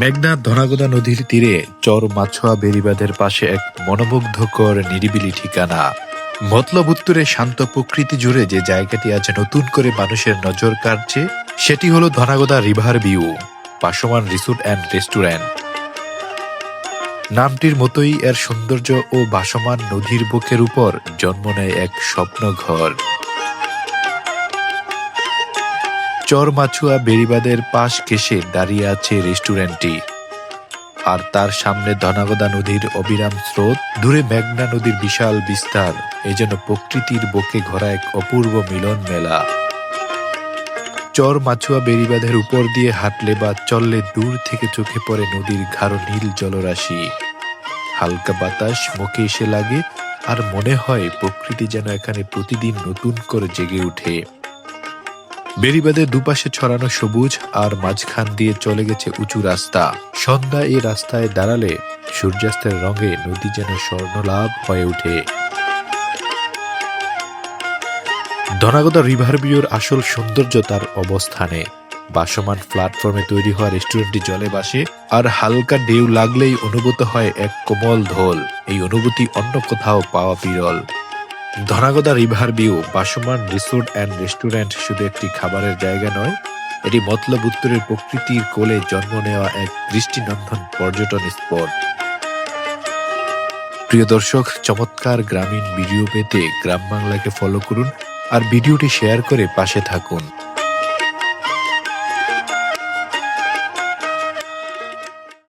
মেঘনা ধনাগোদা নদীর তীরে চর মাছোয়া বেড়িবাঁধের পাশে এক মনোমুগ্ধকর নিরিবিলি ঠিকানা। মতলব উত্তরে শান্ত প্রকৃতি জুড়ে যে জায়গাটি আজ নতুন করে মানুষের নজর কাটছে সেটি হলো ধনাগোদা রিভার ভিউ পাশমান রিসোর্ট অ্যান্ড রেস্টুরেন্ট। নামটির মতোই এর সৌন্দর্য ও ভাসমান নদীর বুকের উপর জন্ম নেয় এক স্বপ্ন চরমাছুয়া বেড়িবাদের পাশ ঘেসে দাঁড়িয়ে আছে রেস্টুরেন্টটি। আর তার সামনে ধনাগদা নদীর অবিরাম স্রোত, দূরে মেঘনা নদীর বিশাল বিস্তার এই যেন প্রকৃতির বুকে ঘোরা এক অপূর্ব মিলন মেলা। চর মাছুয়া বেড়িবাঁধের উপর দিয়ে হাঁটলে বা চললে দূর থেকে চোখে পড়ে নদীর গাঢ় নীল জলরাশি। হালকা বাতাস মুখে এসে লাগে, আর মনে হয় প্রকৃতি যেন এখানে প্রতিদিন নতুন করে জেগে ওঠে বেড়িবাঁধের দুপাশে ছড়ানো সবুজ আর মাঝখান দিয়ে চলে গেছে উঁচু রাস্তা। সন্ধ্যা এই রাস্তায় দাঁড়ালে সূর্যাস্তের রঙে নদী যেন স্বর্ণলাভ হয়ে ওঠে। ধনাগদা রিভার ভিউর আসল সৌন্দর্য তার অবস্থানে। বাসমান প্ল্যাটফর্মে তৈরি হওয়া রেস্টুরেন্টটি জলে বাসে আর হালকা ঢেউ লাগলেই অনুভূত হয় এক কোমল ধোল এই অনুভূতি অন্য কোথাও পাওয়া বিরল। ধনাগদা রিভার ভিউ বাসমান রিসোর্ট অ্যান্ড রেস্টুরেন্ট শুধু একটি খাবারের জায়গা নয়, এটি মতলব উত্তরের প্রকৃতির কোলে জন্ম নেওয়া এক দৃষ্টিনন্দন পর্যটন স্পট। প্রিয় দর্শক, চমৎকার গ্রামীণ ভিডিও পেতে গ্রাম বাংলাকে ফলো করুন আর ভিডিওটি শেয়ার করে পাশে থাকুন।